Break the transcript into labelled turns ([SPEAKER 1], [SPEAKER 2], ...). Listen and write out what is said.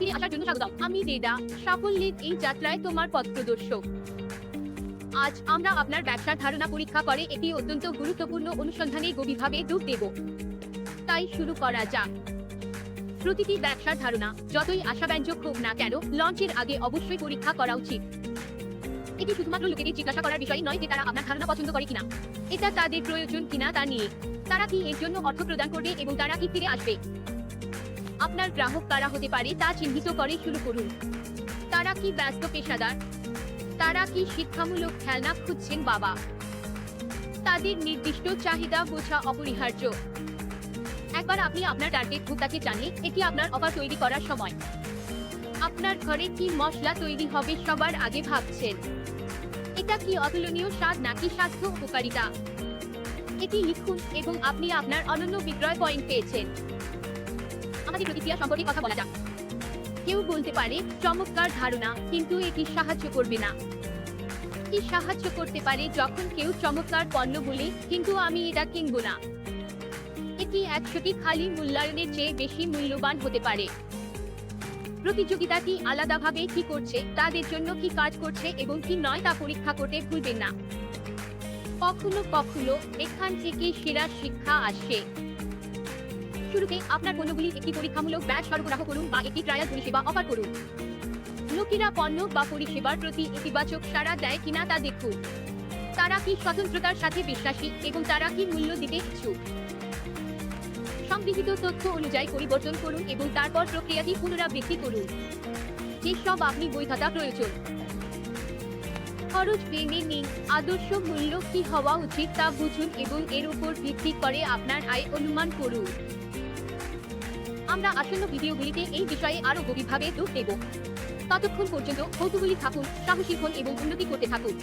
[SPEAKER 1] ফিরে আসার জন্য স্বাগতম। আমি রেডা, সাফল্যের এই যাত্রায় তোমার পথ প্রদর্শক। আজ আমরা আপনার ব্যবসার ধারণা পরীক্ষা করে একটি অত্যন্ত গুরুত্বপূর্ণ অনুসন্ধানে গভীরভাবে ডুব দেব। তাই শুরু করা যাক। প্রতিটি ব্যবসার ধারণা, যতই আশাব্যঞ্জক হোক না কেন, লঞ্চের আগে অবশ্যই পরীক্ষা করা উচিত। এটি শুধুমাত্র লোকেদের জিজ্ঞাসা করার বিষয় নয় যে তারা আপনার ধারণা পছন্দ করে কিনা। এটা তাদের প্রয়োজন কিনা তা নিয়ে। তারা কি এর জন্য অর্থ প্রদান করবে এবং তারা কি ফিরে আসবে? আপনার গ্রাহক কারা হতে পারে তা চিহ্নিত করে শুরু করুন। তারা কি ব্যস্ত পেশাদার? তারা কি শিক্ষামূলক খেলনা খুঁজছেন বাবা? তাদের নির্দিষ্ট চাহিদা বোঝা অপরিহার্য। একবার আপনি আপনার টার্গেট ভোক্তাকে জানিয়ে এটি আপনার অফার তৈরি করার সময়। আপনার ঘরে কি মশলা তৈরি হবে সবার আগে ভাবছেন? এটা কি অতুলনীয় স্বাদ নাকি স্বাস্থ্য উপকারিতা? এটি লিখুন এবং আপনি আপনার অনন্য বিক্রয় পয়েন্ট পেয়েছেন। আমাদের প্রতিক্রিয়া সম্পর্কে কথা বলা যাক। কেউ বলতে পারে চমৎকার ধারণা, কিন্তু এটি সাহায্য করবে না। কি সাহায্য করতে পারে যখন কেউ চমৎকার পণ্য বলে, কিন্তু আমি এটা কিনব না এটি একশোটি খালি মূল্যায়নের চেয়ে বেশি মূল্যবান হতে পারে? প্রতিযোগিতা কি আলাদাভাবে কি করছে, তাদের জন্য কি কাজ করছে এবং কি নয় তা পরীক্ষা করতে ভুলবেন না। কখনো কখনো এখান থেকে সেরা শিক্ষা আসে। শুরুতে আপনার পণ্যগুলি একটি পরীক্ষামূলক ব্যাচ সরবরাহ করুন বা একটি ট্রায়াল পরিষেবা অফার করুন। লোকেরা পণ্য বা পরিষেবার প্রতি ইতিবাচক সাড়া দেয় কিনা তা দেখুন। তারা কি স্বতন্ত্রতার সাথে বিশ্বাসী এবং তারা কি মূল্য দিতে ইচ্ছুক? সংগৃহীত তথ্য অনুযায়ী পরিবর্তন করুন এবং তারপর প্রক্রিয়াটি পুনরাবৃত্তি করুন। যেসব আপনি বৈধতা প্রয়োজন। খরচ ভেঙে নিন। আদর্শ মূল্য কি হওয়া উচিত তা বুঝুন এবং এর উপর ভিত্তি করে আপনার আয় অনুমান করুন। আমরা আসন্ন ভিডিওগুলিতে এই বিষয়ে আরও গভীরভাবে যোগ দেব। ততক্ষণ পর্যন্ত কৌতূহলী থাকুন, সাহসী হন এবং উন্নতি করতে থাকুন।